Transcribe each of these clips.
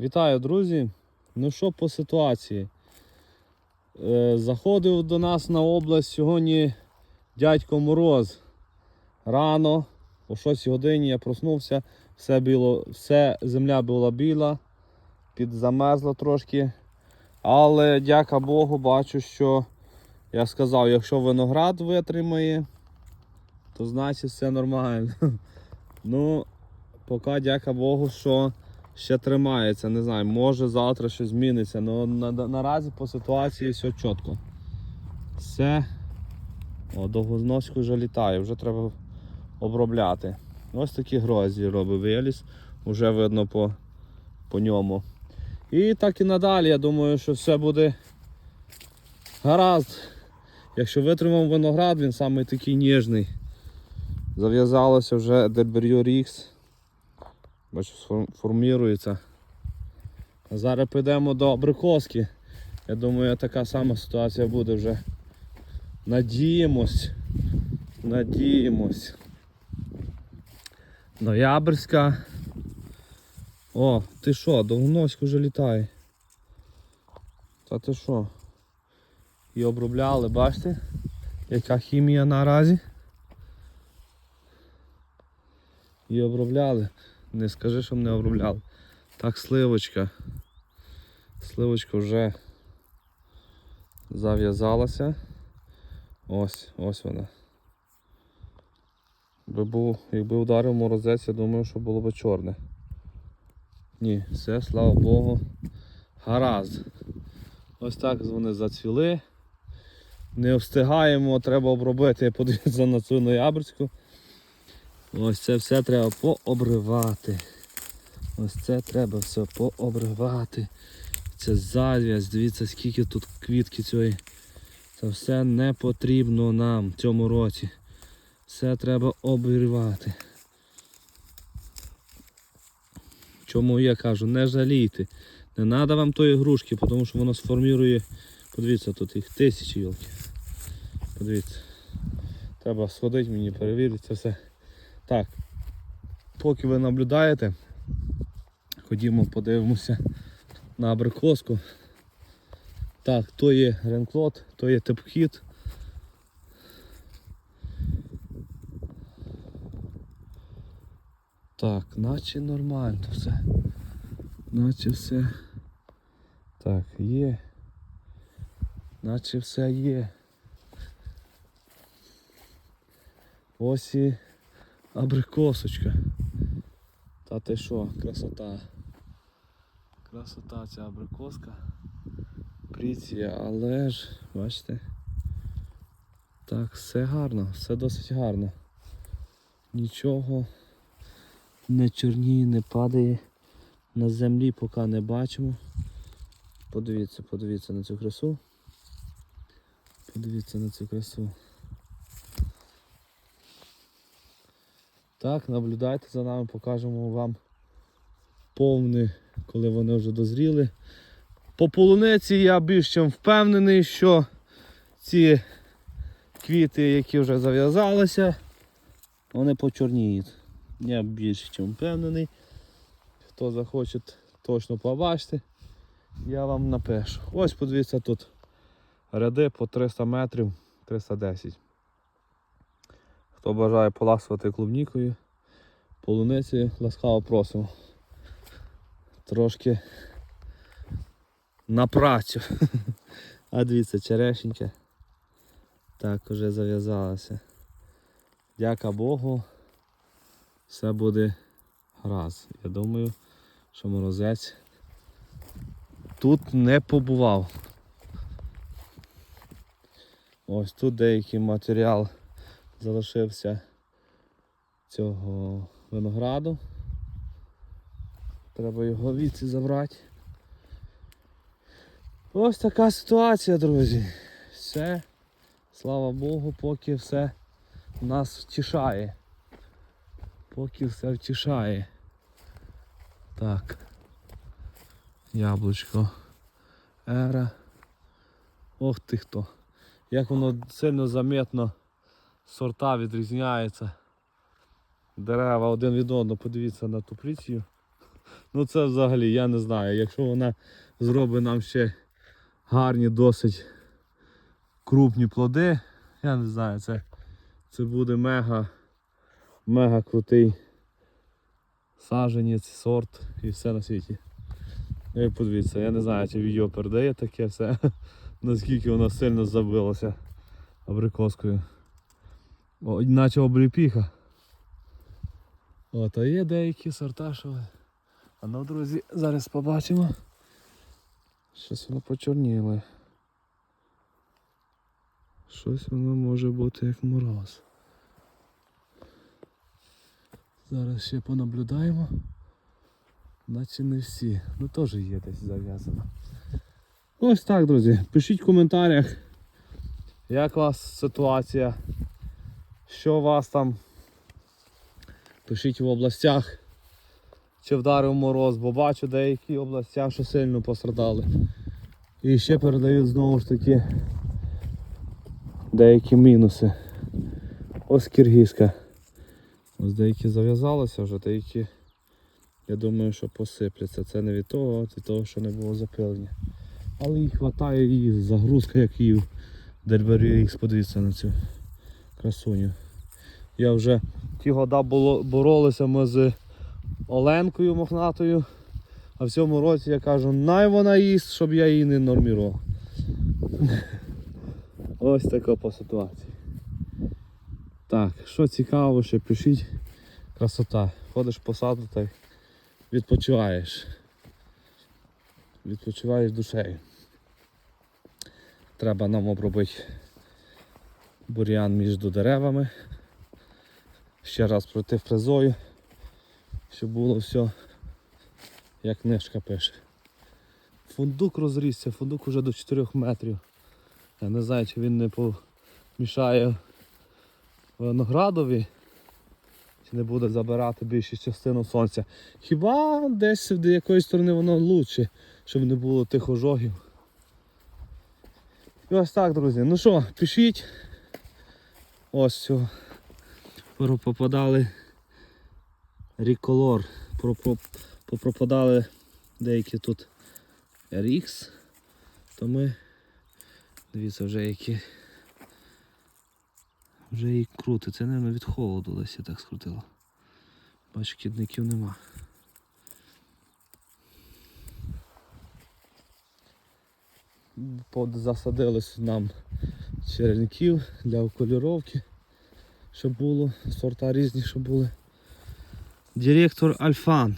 Вітаю, друзі! Ну що по ситуації? Е, Заходив до нас на область сьогодні дядько Мороз. Рано, о 6 годині я проснувся, все, біло, все земля була біла, підзамерзла трошки. Але дяка Богу, бачу, що я сказав, якщо виноград витримає, то значить все нормально. Ну, поки дяка Богу, що ще тримається. Не знаю, може завтра щось зміниться. але на, на, наразі по ситуації все чітко. Все. О, довгозноську вже літає, вже треба обробляти. Ось такі грозі робить виліз, вже видно по, по ньому. І так і надалі, я думаю, що все буде гаразд. Якщо витримав виноград, він саме такий ніжний. Зав'язалося вже Дельбер'ю Рікс. Бачу, формірується. А зараз підемо до абрикоски. Я думаю, така сама ситуація буде вже. Надіємось. Надіємось. Ноябрьська. О, ти що, довгоносько вже літає. Та ти що? І обробляли, бачите? Яка хімія наразі? І обробляли. Не скажи, що не обробляли. Так, сливочка. Сливочка вже зав'язалася. Ось, ось вона. Був, якби ударив морозець, я думаю, що було б чорне. Ні, все, слава Богу. Гаразд. Ось так вони зацвіли. Не встигаємо, треба обробити, подивитися на цю ноябрьську. Ось це все треба пообривати. Ось це треба все пообривати. Це зав'язь, дивіться, скільки тут квітки цієї. Це все не потрібно нам в цьому році. Все треба обірвати. Чому я кажу, не жалійте. Не треба вам тої грушки, тому що воно сформірує. Подивіться, тут їх тисячі йолки. Подивіться. Треба сходити мені, перевірити це все. Так, поки ви наблюдаєте, ходімо подивимося на абрикоску. Так, то є ренклот, то є тепхід. Так, наче нормально все. Наче все. Так, є. Наче все є. Ось і абрикосочка. Та ти що, красота. Красота ця абрикоска. Пріція, але ж, бачите. Так, все гарно, все досить гарно. Нічого не чорніє, не падає. На землі поки не бачимо. Подивіться, подивіться на цю красу. Подивіться на цю красу. Так, наблюдайте за нами, покажемо вам повне, коли вони вже дозріли. По полуниці я більш чим впевнений, що ці квіти, які вже зав'язалися, вони почорніють. Я більш чим впевнений. Хто захоче точно побачити, я вам напишу. Ось подивіться тут ряди по 300 метрів, 310. Хто бажає поласувати клубнікою, полуницею, ласкаво просимо. Трошки на працю. А дивіться, черешенька. Так, уже зав'язалася. Дяка Богу. Все буде гаразд. Я думаю, що морозець тут не побував. Ось тут деякий матеріал залишився цього винограду. Треба його віці забрати. Ось така ситуація, друзі. Все, слава Богу, поки все нас втішає. Поки все втішає. Так. Яблучко. Ера. Ох ти хто. Як воно сильно заметно сорта відрізняються. Дерева один від одного, подивіться на ту прицію. ну це взагалі, я не знаю. Якщо вона зробить нам ще гарні, досить крупні плоди, я не знаю, це, це буде мега, мега крутий саженець, сорт і все на світі. Ви подивіться, я не знаю, чи відео передає таке все, наскільки воно сильно забилося абрикоскою. Наче обліпіха. От, а є деякі сорта. А ну, друзі, зараз побачимо. Щось воно почорніле. Щось воно може бути як мороз. Зараз ще понаблюдаємо. Наче не всі. Ну теж є десь зав'язано. Ось так, друзі. Пишіть в коментарях, як у вас ситуація, що у вас там. Пишіть в областях, чи вдарив мороз, бо бачу деякі областях, що сильно пострадали. І ще передають знову ж таки деякі мінуси. Ось Киргизька. Ось деякі зав'язалися вже, деякі, я думаю, що посипляться. Це не від того, а від того, що не було запилення. Але їх вистачає і загрузка, як і в Дельбері Ікс, подивіться на цю красуню. Я вже ті года було, боролися ми з Оленкою мохнатою. А в цьому році я кажу, най вона їсть, щоб я її не нормірував. Ось така по ситуації. Так, що цікаво, ще пишіть. Красота. Ходиш по саду та відпочиваєш. Відпочиваєш душею. Треба нам обробити бур'ян між деревами. Ще раз пройти фрезою, щоб було все, як книжка пише. Фундук розрісся, фундук уже до 4 метрів. Я не знаю, чи він не помішає виноградові, чи не буде забирати більшу частину сонця. Хіба десь з якоїсь сторони воно краще, щоб не було тих ожогів. І ось так, друзі. Ну що, пишіть. Ось все. Попадали ріколор, попропадали деякі тут RX, то ми, дивіться, вже які вже її крути. Це, мабуть, від холоду десь я так скрутило. Бачу, кідників нема. Засадили нам черенків для окуліровки, щоб було, сорта різні, щоб були. Директор Альфан.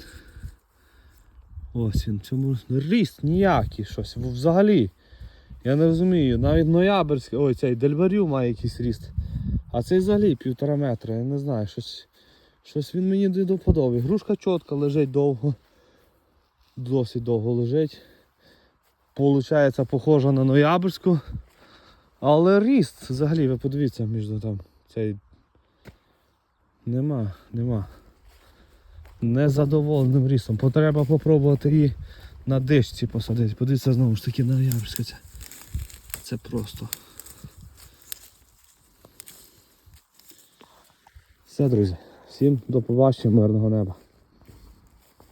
Ось він, цьому ріст ніякий щось. Взагалі. Я не розумію, навіть ноябрьський, ой, цей дельварю має якийсь ріст. А цей взагалі півтора метра, я не знаю, щось щось він мені не до. Грушка чітка лежить довго. Досить довго лежить. Получається похожа на ноябрьську. Але ріст взагалі, ви подивіться між там цей. Нема, нема. Незадоволеним рістом. Потреба попробувати її на дишці посадити. Подивіться знову ж таки ноябрьська ця. Це просто. Все, друзі. Всім до побачення, мирного неба.